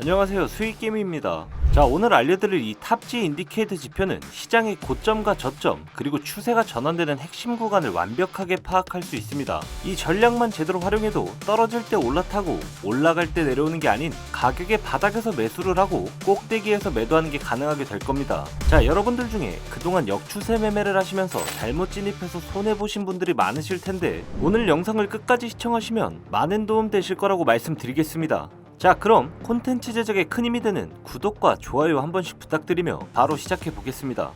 안녕하세요. 수익게임입니다. 자 오늘 알려드릴 이 탑지 인디케이터 지표는 시장의 고점과 저점 그리고 추세가 전환되는 핵심 구간을 완벽하게 파악할 수 있습니다. 이 전략만 제대로 활용해도 떨어질 때 올라타고 올라갈 때 내려오는 게 아닌 가격의 바닥에서 매수를 하고 꼭대기에서 매도하는 게 가능하게 될 겁니다. 자 여러분들 중에 그동안 역추세 매매를 하시면서 잘못 진입해서 손해보신 분들이 많으실 텐데 오늘 영상을 끝까지 시청하시면 많은 도움 되실 거라고 말씀드리겠습니다 자 그럼 콘텐츠 제작에 큰 힘이 되는 구독과 좋아요 한 번씩 부탁드리며 바로 시작해 보겠습니다.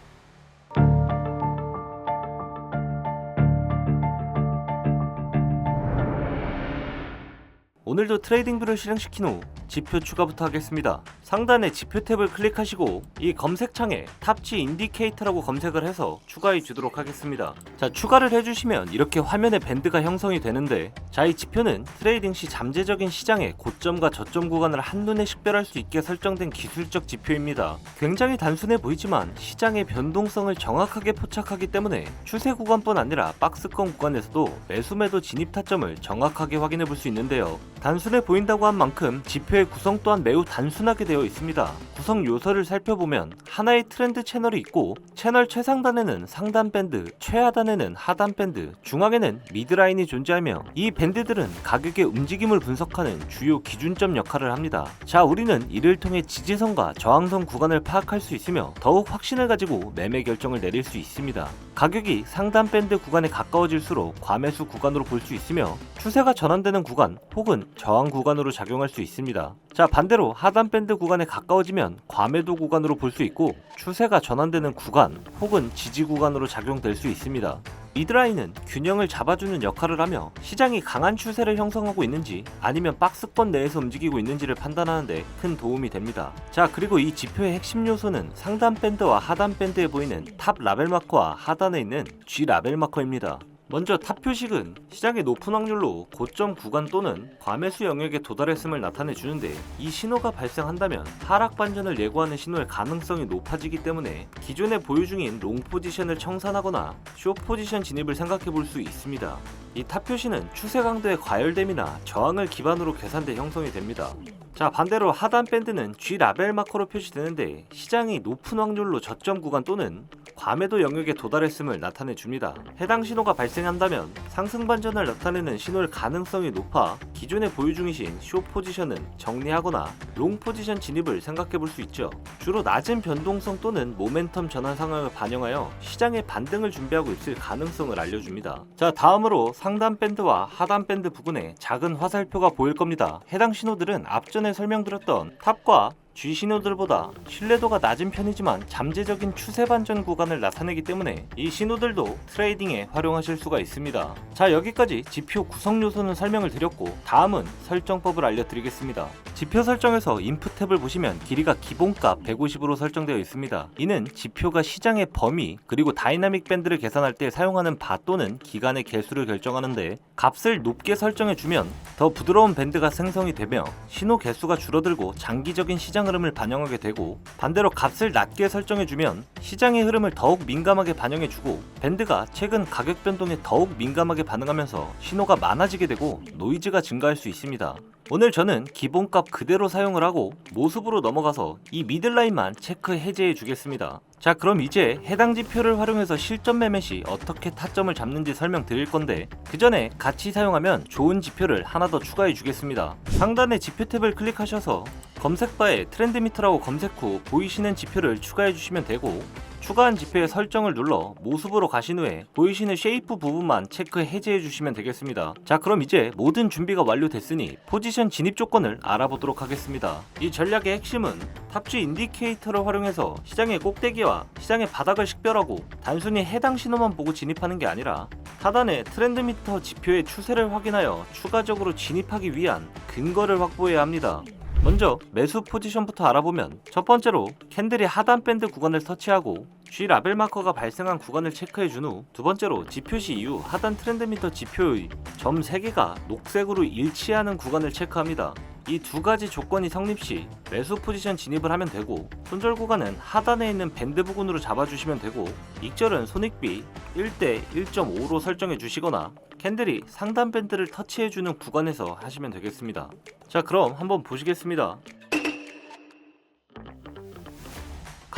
오늘도 트레이딩 뷰를 실행시킨 후 지표 추가부터 하겠습니다. 상단에 지표 탭을 클릭하시고 이 검색창에 탑지 인디케이터라고 검색을 해서 추가해 주도록 하겠습니다. 자, 추가를 해주시면 이렇게 화면에 밴드가 형성이 되는데 자, 이 지표는 트레이딩 시 잠재적인 시장의 고점과 저점 구간을 한눈에 식별할 수 있게 설정된 기술적 지표입니다. 굉장히 단순해 보이지만 시장의 변동성을 정확하게 포착하기 때문에 추세 구간뿐 아니라 박스권 구간에서도 매수 매도 진입 타점을 정확하게 확인해 볼 수 있는데요. 단순해 보인다고 한 만큼 지표 의 구성 또한 매우 단순하게 되어 있습니다. 구성 요소를 살펴보면 하나의 트렌드 채널이 있고 채널 최상단에는 상단 밴드, 최하단에는 하단 밴드, 중앙에는 미드라인이 존재하며 이 밴드들은 가격의 움직임을 분석하는 주요 기준점 역할을 합니다. 자, 우리는 이를 통해 지지선과 저항선 구간을 파악할 수 있으며 더욱 확신을 가지고 매매 결정을 내릴 수 있습니다. 가격이 상단 밴드 구간에 가까워질수록 과매수 구간으로 볼 수 있으며 추세가 전환되는 구간 혹은 저항 구간으로 작용할 수 있습니다. 자 반대로 하단 밴드 구간에 가까워지면 과매도 구간으로 볼 수 있고 추세가 전환되는 구간 혹은 지지 구간으로 작용될 수 있습니다. 미드라인은 균형을 잡아주는 역할을 하며 시장이 강한 추세를 형성하고 있는지 아니면 박스권 내에서 움직이고 있는지를 판단하는데 큰 도움이 됩니다. 자 그리고 이 지표의 핵심 요소는 상단 밴드와 하단 밴드에 보이는 탑 라벨 마커와 하단에 있는 G 라벨 마커입니다. 먼저 탑 표식은 시장의 높은 확률로 고점 구간 또는 과매수 영역에 도달했음을 나타내 주는데 이 신호가 발생한다면 하락 반전을 예고하는 신호의 가능성이 높아지기 때문에 기존에 보유 중인 롱 포지션을 청산하거나 쇼 포지션 진입을 생각해 볼 수 있습니다. 이 탑 표시는 추세 강도의 과열됨이나 저항을 기반으로 계산돼 형성이 됩니다. 자 반대로 하단 밴드는 G 라벨 마커로 표시되는데 시장이 높은 확률로 저점 구간 또는 과매도 영역에 도달했음을 나타내 줍니다. 해당 신호가 발생한다면 상승 반전을 나타내는 신호일 가능성이 높아 기존에 보유 중이신 쇼 포지션은 정리하거나 롱 포지션 진입을 생각해 볼 수 있죠. 주로 낮은 변동성 또는 모멘텀 전환 상황을 반영하여 시장의 반등을 준비하고 있을 가능성을 알려줍니다. 자 다음으로 상단 밴드와 하단 밴드 부근에 작은 화살표가 보일 겁니다. 해당 신호들은 앞전에 설명드렸던 탑과 G 신호들보다 신뢰도가 낮은 편이지만 잠재적인 추세 반전 구간을 나타내기 때문에 이 신호들도 트레이딩에 활용하실 수가 있습니다. 자 여기까지 지표 구성 요소는 설명을 드렸고 다음은 설정법을 알려드리겠습니다. 지표 설정에서 인풋 탭을 보시면 길이가 기본값 150으로 설정되어 있습니다. 이는 지표가 시장의 범위 그리고 다이나믹 밴드를 계산할 때 사용하는 바 또는 기간의 개수를 결정하는데 값을 높게 설정해 주면 더 부드러운 밴드가 생성이 되며 신호 개수가 줄어들고 장기적인 시장 흐름을 반영하게 되고 반대로 값을 낮게 설정해 주면 시장의 흐름을 더욱 민감하게 반영해 주고 밴드가 최근 가격 변동에 더욱 민감하게 반응하면서 신호가 많아지게 되고 노이즈가 증가할 수 있습니다. 오늘 저는 기본값 그대로 사용을 하고 모습으로 넘어가서 이 미들라인만 체크 해제해 주겠습니다. 자 그럼 이제 해당 지표를 활용해서 실전 매매 시 어떻게 타점을 잡는지 설명드릴 건데 그 전에 같이 사용하면 좋은 지표를 하나 더 추가해 주겠습니다. 상단의 지표 탭을 클릭하셔서 검색바에 트렌드미터라고 검색 후 보이시는 지표를 추가해 주시면 되고 추가한 지표의 설정을 눌러 모습으로 가신 후에 보이시는 쉐이프 부분만 체크 해제해 주시면 되겠습니다. 자 그럼 이제 모든 준비가 완료됐으니 포지션 진입 조건을 알아보도록 하겠습니다. 이 전략의 핵심은 탑지 인디케이터를 활용해서 시장의 꼭대기와 시장의 바닥을 식별하고 단순히 해당 신호만 보고 진입하는 게 아니라 하단의 트렌드미터 지표의 추세를 확인하여 추가적으로 진입하기 위한 근거를 확보해야 합니다. 먼저 매수 포지션부터 알아보면 첫 번째로 캔들이 하단 밴드 구간을 터치하고 G 라벨 마커가 발생한 구간을 체크해 준 후 두 번째로 지표시 이후 하단 트렌드미터 지표의 점 3개가 녹색으로 일치하는 구간을 체크합니다. 이 두 가지 조건이 성립 시 매수 포지션 진입을 하면 되고 손절 구간은 하단에 있는 밴드 부근으로 잡아주시면 되고 익절은 손익비 1대 1.5로 설정해 주시거나 캔들이 상단 밴드를 터치해주는 구간에서 하시면 되겠습니다. 자 그럼 한번 보시겠습니다.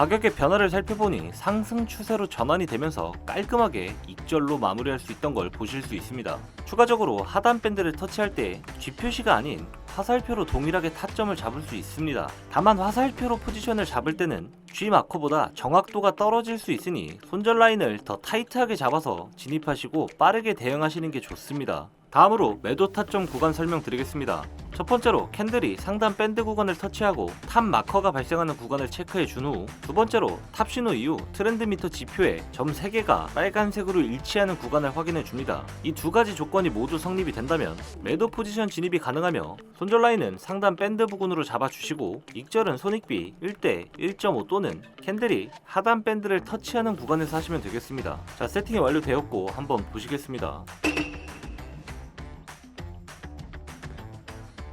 가격의 변화를 살펴보니 상승 추세로 전환이 되면서 깔끔하게 익절로 마무리할 수 있던 걸 보실 수 있습니다. 추가적으로 하단 밴드를 터치할 때 G표시가 아닌 화살표로 동일하게 타점을 잡을 수 있습니다. 다만 화살표로 포지션을 잡을 때는 G 마커보다 정확도가 떨어질 수 있으니 손절 라인을 더 타이트하게 잡아서 진입하시고 빠르게 대응하시는 게 좋습니다. 다음으로 매도 타점 구간 설명드리겠습니다. 첫 번째로 캔들이 상단 밴드 구간을 터치하고 탑 마커가 발생하는 구간을 체크해 준 후 두 번째로 탑 신호 이후 트렌드 미터 지표에 점 3개가 빨간색으로 일치하는 구간을 확인해 줍니다. 이 두 가지 조건이 모두 성립이 된다면 매도 포지션 진입이 가능하며 손절 라인은 상단 밴드 부근으로 잡아 주시고 익절은 손익비 1대 1.5 또는 캔들이 하단 밴드를 터치하는 구간에서 하시면 되겠습니다. 자 세팅이 완료되었고 한번 보시겠습니다.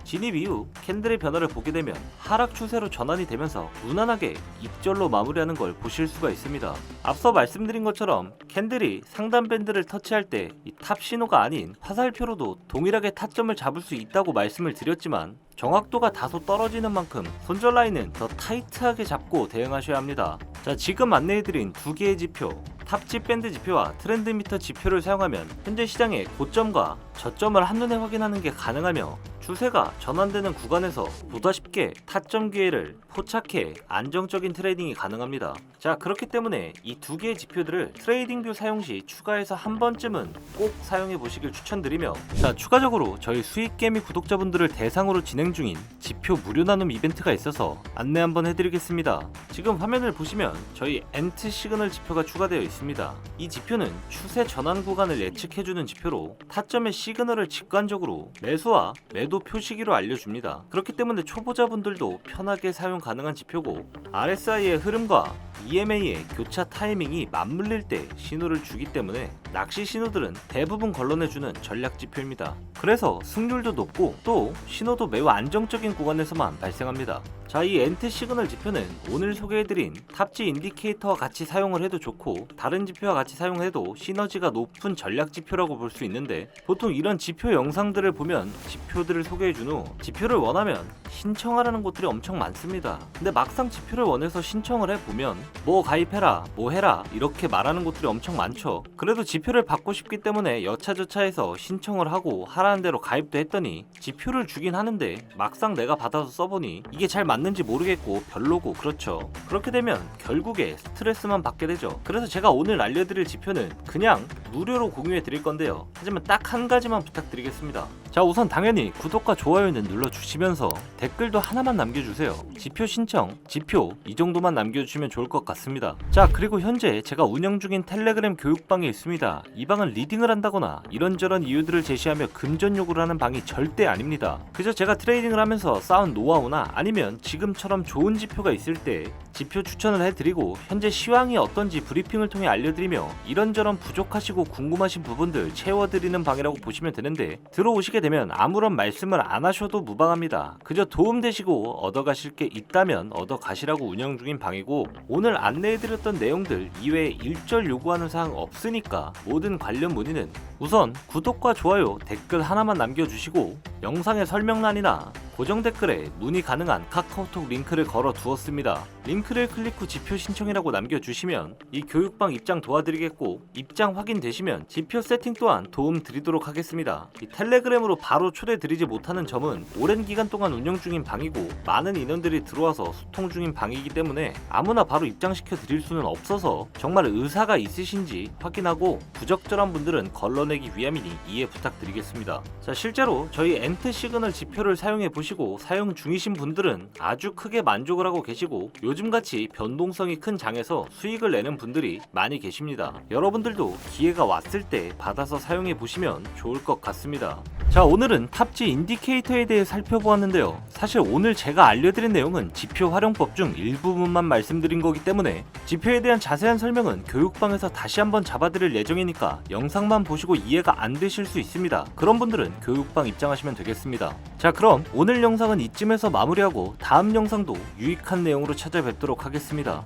진입 이후 캔들의 변화를 보게 되면 하락 추세로 전환이 되면서 무난하게 입절로 마무리하는 걸 보실 수가 있습니다. 앞서 말씀드린 것처럼 캔들이 상단 밴드를 터치할 때이탑 신호가 아닌 화살표로도 동일하게 타점을 잡을 수 있다고 말씀을 드렸지만 정확도가 다소 떨어지는 만큼 손절 라인은 더 타이트하게 잡고 대응하셔야 합니다. 자, 지금 안내해드린 두 개의 지표, 탑지 밴드 지표와 트렌드 미터 지표를 사용하면 현재 시장의 고점과 저점을 한눈에 확인하는 게 가능하며 추세가 전환되는 구간에서 보다 쉽게 타점 기회를 포착해 안정적인 트레이딩이 가능합니다. 자, 그렇기 때문에 이 두 개의 지표들을 트레이딩 뷰 사용 시 추가해서 한 번쯤은 꼭 사용해 보시길 추천드리며 자, 추가적으로 저희 수익 개미 구독자분들을 대상으로 진행 중인 지표 무료 나눔 이벤트가 있어서 안내 한번 해드리겠습니다. 지금 화면을 보시면 저희 엔트 시그널 지표가 추가되어 있습니다. 이 지표는 추세 전환 구간을 예측해주는 지표로 타점의 시그널을 직관적으로 매수와 매도 표시기로 알려줍니다. 그렇기 때문에 초보자분들도 편하게 사용 가능한 지표고 RSI의 흐름과 EMA의 교차 타이밍이 맞물릴 때 신호를 주기 때문에 낚시 신호들은 대부분 걸러내주는 전략 지표입니다. 그래서 승률도 높고 또 신호도 매우 안정적인 구간에서만 발생합니다. 자, 이 엔트 시그널 지표는 오늘 소개해드린 탑지 인디케이터와 같이 사용을 해도 좋고 다른 지표와 같이 사용해도 시너지가 높은 전략 지표라고 볼 수 있는데 보통 이런 지표 영상들을 보면 지표들을 소개해준 후 지표를 원하면 신청하라는 곳들이 엄청 많습니다. 근데 막상 지표를 원해서 신청을 해보면 뭐 가입해라, 뭐 해라 이렇게 말하는 곳들이 엄청 많죠. 그래도 지표 를 받고 싶기 때문에 여차저차해서 신청을 하고 하라는 대로 가입도 했더니 지표를 주긴 하는데 막상 내가 받아서 써보니 이게 잘 맞는지 모르겠고 별로고 그렇죠. 그렇게 되면 결국에 스트레스만 받게 되죠. 그래서 제가 오늘 알려드릴 지표는 그냥 무료로 공유해 드릴 건데요. 하지만 딱 한 가지만 부탁드리겠습니다. 자 우선 당연히 구독과 좋아요는 눌러주시면서 댓글도 하나만 남겨주세요. 지표 신청, 지표 이 정도만 남겨주시면 좋을 것 같습니다. 자 그리고 현재 제가 운영 중인 텔레그램 교육방에 있습니다. 이 방은 리딩을 한다거나 이런저런 이유들을 제시하며 금전 요구를 하는 방이 절대 아닙니다. 그저 제가 트레이딩을 하면서 쌓은 노하우나 아니면 지금처럼 좋은 지표가 있을 때 지표 추천을 해드리고 현재 시황이 어떤지 브리핑을 통해 알려드리며 이런저런 부족하시고 궁금하신 부분들 채워드리는 방이라고 보시면 되는데 들어오시게 되면 아무런 말씀을 안 하셔도 무방합니다. 그저 도움되시고 얻어가실 게 있다면 얻어가시라고 운영 중인 방이고 오늘 안내해드렸던 내용들 이외에 일절 요구하는 사항 없으니까 모든 관련 문의는 우선 구독과 좋아요 댓글 하나만 남겨주시고 영상의 설명란이나 고정 댓글에 문의 가능한 카카오톡 링크를 걸어 두었습니다. 링크를 클릭 후 지표 신청이라고 남겨주시면 이 교육방 입장 도와드리겠고 입장 확인되시면 지표 세팅 또한 도움 드리도록 하겠습니다. 이 텔레그램으로 바로 초대 드리지 못하는 점은 오랜 기간 동안 운영 중인 방이고 많은 인원들이 들어와서 소통 중인 방이기 때문에 아무나 바로 입장시켜 드릴 수는 없어서 정말 의사가 있으신지 확인하고 부적절한 분들은 걸러내기 위함이니 이해 부탁드리겠습니다. 자 실제로 저희 엔트 시그널 지표를 사용해 보시고 사용 중이신 분들은 아주 크게 만족을 하고 계시고 요즘같이 변동성이 큰 장에서 수익을 내는 분들이 많이 계십니다. 여러분들도 기회가 왔을 때 받아서 사용해 보시면 좋을 것 같습니다. 자 오늘은 탑지 인디케이터에 대해 살펴보았는데요. 사실 오늘 제가 알려드린 내용은 지표 활용법 중 일부분만 말씀드린 거기 때문에 지표에 대한 자세한 설명은 교육방에서 다시 한번 잡아드릴 예정이니까 영상만 보시고 이해가 안 되실 수 있습니다. 그런 분들은 교육방 입장하시면 되겠습니다. 자 그럼 오늘 영상은 이쯤에서 마무리하고 다음 영상도 유익한 내용으로 찾아뵙도록 하겠습니다.